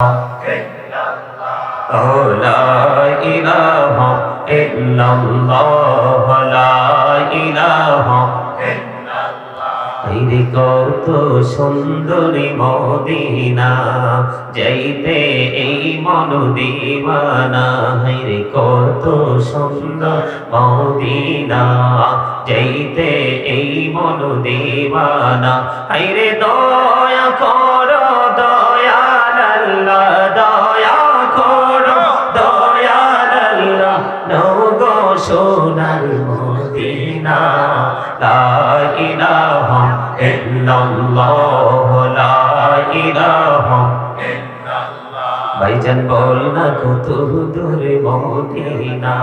Oh, কত সুন্দরী Medina যাইতে এই মন দিবানা হাইরে কত সুন্দর মদিনা যাইতে এই মন দিবানা হাইরে দয়া করো দয়া করো দয়াল আল্লাহ নগো সোনার মদিনা। লা ইলাহা ইল্লাল্লাহ লা ইলাহা ভাইজান বল না কত দূরে মদিনা,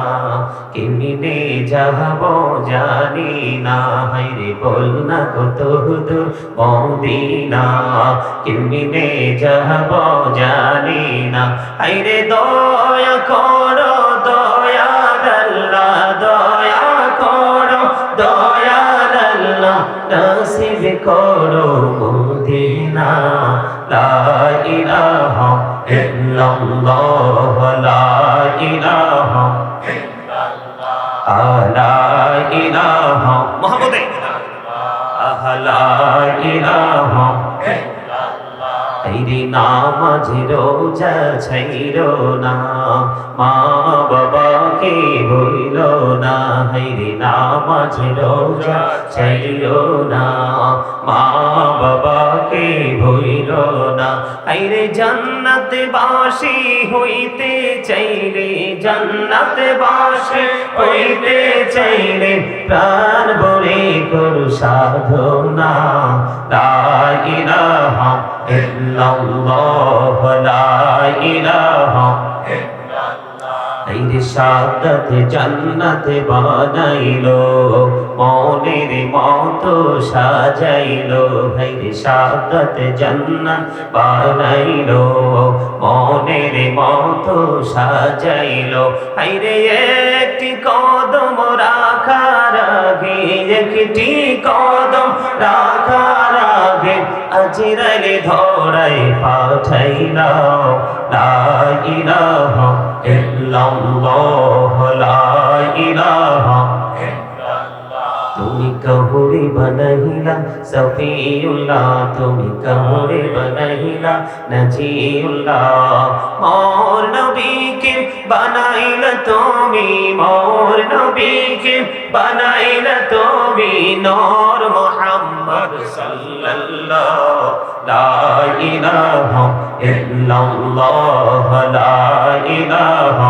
কেমনে যাব জানি না। হাইরে বল না কত দূর মদিনা, কেমনে যাব জানি না। হাইরে দয়া করো দয়াল আল্লাহ, দয়া করো দয়াল আল্লাহ, নসিব করো মদিনা। লা ইলাহা illallah la ilaha la ilaha muhammad la ilaha তাইরি নামাজ রোজা ছাইর না। মা বাবাকে ভুইল না, হাইরি নামাজ রোজা ছাইর না। মা বাবাকে ভুইল না, হাইরে জান্নাত বাসি হইতে চাইলে জান্নাত বাসি হইতে চাইলে প্রাণ ভরে করু সাধনা। লা ইলাহা ইল্লাল্লাহ বানাইলো, মনের মতো সাজাইলো ভাই সাদত জান্নাত বানাইলো, মনের মতো সাজাইলো। হাইরে একটি কদম রাখার একটি কদম রাখার আগে আজরাইলে ধরাই পাঠাইলাও লা ইলাহা ইল্লাল্লাহ লা ইলাহা कहरे बनहिला सफीउल्ला তুমি कहरे बनहिला नजीउल्ला मोर नबी के बनाइला তুমি मोर नबी के बनाइला তুমি नूर मोहम्मद सल्लल्लाहु ला इलाहा इल्लल्लाह ला इलाहा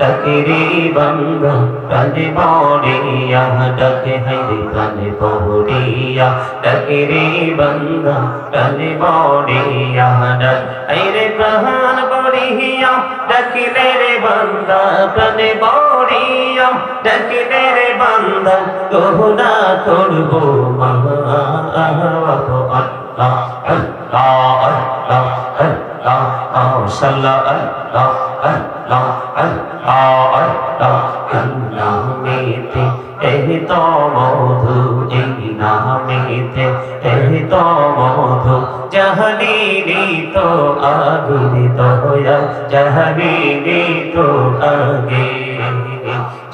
ডকরে বঙ্গা কানে পড়িয়া ডকে হরে কানে পড়িয়া ডকরে বঙ্গা কানে পড়িয়া ডক হরে প্রহান পড়িয়া ডকলে রে বন্দা কানে পড়িয়া ডকলে রে বন্দা তোহনা করব মহা আল্লাহ আল্লাহ নামেতে এই তো মধু এই নামেতে এই তো মধু জাহানি তো আগুনি তো জাহানি তো আগে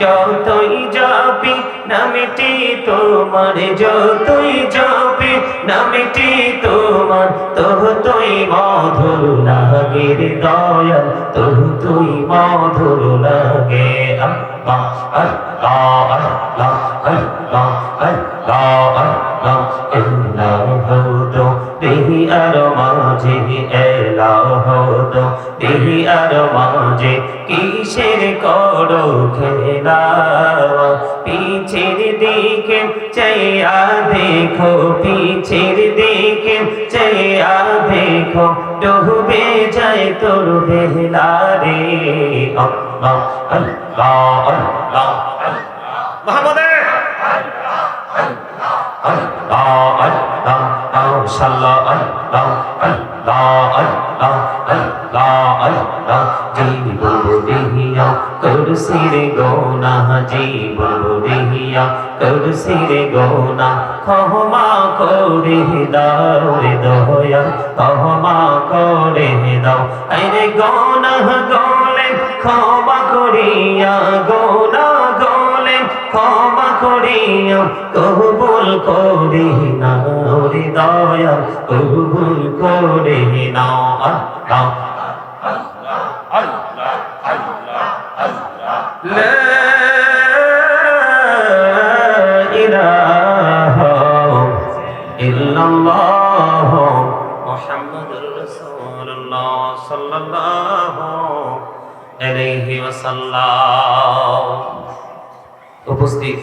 যতই যাবি নামিটি তোমার যতই যাবি নামিটি তোমার তোহ তুই মধুর লাগে দয়াল তোহ তুই মধুর লাগে আল্লাহ আল্লাহ আল্লাহ আল্লাহ আল্লাহ আল্লাহ দেহি আর মাঝে এলাহ দো দেহি আর মাঝে কিসের করো খেলা পিছের দিকে চাইয়া দেখো, পিছের দিকে চাইয়া দেখো। ডুবে যায় তোর বেলা রে। আল্লাহ আল্লাহ আল্লাহ মোহাম্মদে করসির গোনা জীবন দেহিয়া করসির গোনা ক্ষমা করে দাও রে দয়া ক্ষমা করে দাও আরে গোনা গোলে ক্ষমা করিয়া গোনা গোলে ক্ষমা করিয়া কবুল করে না রে দয়া কবুল করে না আল্লাহ উপস্থিত।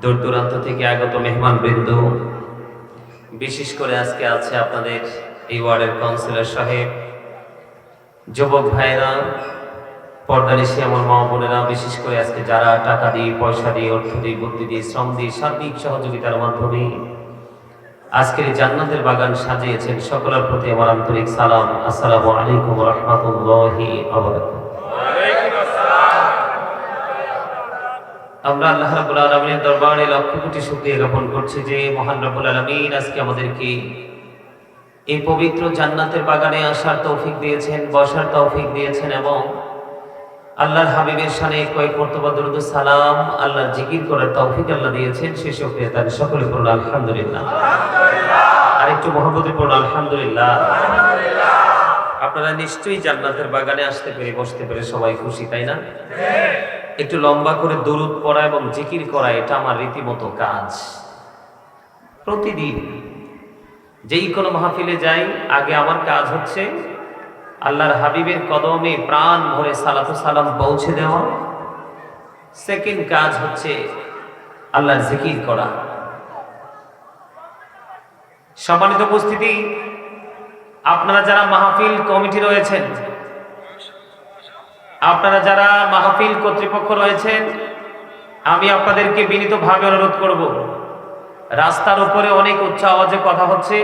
দূর দূরান্ত থেকে আগত মেহমান বৃন্দ বিশেষ করে আজকে আছে আপনাদের এই ওয়ার্ডের কাউন্সিলর সাহেব, যুবক ভাইরা পর্দানিশি আমার মা বোনেরা, বিশেষ করে আজকে যারা টাকা দিয়ে, পয়সা দিয়ে, অর্থ দিয়ে, বুদ্ধি দিয়ে, শ্রম দিয়ে, সার্বিক সহযোগিতার মাধ্যমে আজকের জান্নাতের বাগান সাজিয়েছেন, সকলের প্রতি আমার আন্তরিক সালাম। আসসালামু আলাইকুম রহমতুল্লাহি আমরা আল্লাহ রাব্বুল আলামিনের দরবারে লক্ষ কোটি শুকরিয়া জ্ঞাপন করছি যে মহান রব্বুল আলামিন আজকে আমাদেরকে এই পবিত্র জান্নাতের বাগানে আসার তৌফিক দিয়েছেন, বসার তৌফিক দিয়েছেন এবং আল্লাহর হাবিবের সানে কয়েক মর্তবা দরুদ সালাম, আল্লাহর জিকির করার তৌফিক আল্লাহ দিয়েছেন সেই সক্রিয় তার সকলে পড়ুন আলহামদুলিল্লাহ। আর একটু মহব্বতে পড়ুন আলহামদুলিল্লাহ। আপনারা নিশ্চয়ই জান্নাতের বাগানে আসতে পেরে, বসতে পেরে সবাই খুশি, তাই না? একটু লম্বা করে দরুদ পড়া এবং জিকির করা, এটা আমার রীতিমতো কাজ। প্রতিদিন যেই কোনো মাহফিলে যাই, আগে আমার কাজ হচ্ছে আল্লাহর হাবিবের কদমে প্রাণ ভরে সালাতু সালাম পৌঁছে দেওয়া। সেকেন্ড কাজ হচ্ছে আল্লাহর জিকির করা। সম্মানিত উপস্থিতি, আপনারা যারা মাহফিল কমিটি রয়েছেন, আপনারা যারা মাহফিল কর্তৃপক্ষ রয়েছেন, আমি আপনাদেরকে বিনীতভাবে অনুরোধ করব, রাস্তার উপরে অনেক উচ্চ আওয়াজে কথা হচ্ছে,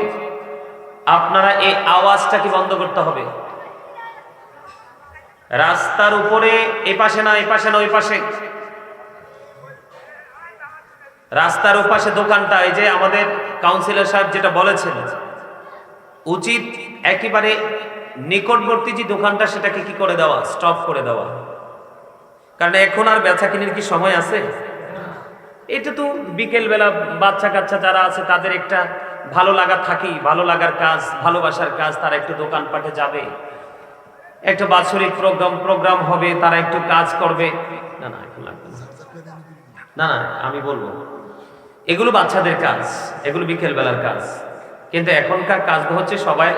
আপনারা এই আওয়াজটা কি বন্ধ করতে হবে। রাস্তার উপরে, এ পাশে না, এ পাশে না, ওই পাশে। রাস্তার ওপাশে দোকানটা, এই যে আমাদের কাউন্সিলর সাহেব যেটা বলেছেন, উচিত একেবারে নিকটবর্তী যে দোকানটা, সেটাকে কি করে দেওয়া স্টপ করে দেওয়া। কারণ এখন আর বেচা কিনের কি সময় আছে? এটা তো বিকেলবেলা বাচ্চা কাচ্চা যারা আছে, তাদের একটা ভালো লাগা থাকেই, ভালো লাগার কাজ, ভালোবাসার কাজ, তারা একটু দোকানপাটে যাবে। একটা বাৎসরিক প্রোগ্রাম প্রোগ্রাম হবে, তারা একটু কাজ করবে। না না, এখন লাগবে না। না আমি বলব, এগুলো বাচ্চাদের কাজ, এগুলো বিকেল বেলার কাজ। কিন্তু এখনকার কাজ হচ্ছে সবাই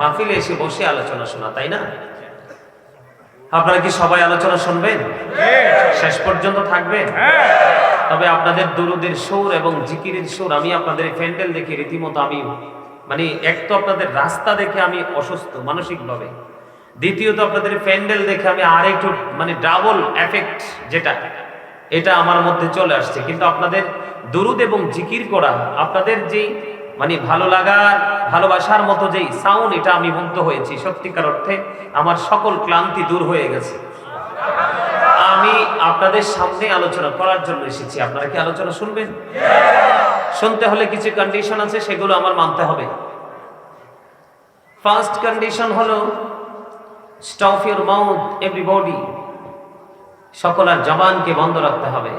মাহফিলে এসে বসে আলোচনা শোনা, তাই না? আপনারা কি সবাই আলোচনা শুনবেন? শেষ পর্যন্ত থাকবে তবে আপনাদের দুরুদের সুর এবং জিকিরের সুর আমি আপনাদের এই প্যান্ডেল দেখে রীতিমতো আমি মানে এক তো আপনাদের রাস্তা দেখে আমি অসুস্থ মানসিকভাবে। দ্বিতীয়ত আপনাদের প্যান্ডেল দেখে আমি আরেকটু মানে ডাবল এফেক্ট যেটা, এটা আমার মধ্যে চলে আসছে। কিন্তু আপনাদের দরুদ এবং জিকির করা, আপনাদের যেই মানে ভালো লাগার, ভালোবাসার মতো যেই সাউন্ড এটা আমি মুগ্ধ হয়েছি। সত্যিকার অর্থে আমার সকল ক্লান্তি দূর হয়ে গেছে। আমি আপনাদের সামনে আলোচনা করার জন্য এসেছি। আপনারা কি আলোচনা শুনবেন? শুনতে হলে কিছু কন্ডিশন আছে, সেগুলো আমার মানতে হবে। ফার্স্ট কন্ডিশন হলো স্টপ ইউর মাউথ এভরিবডি সকলের জবানকে বন্ধ রাখতে হবে।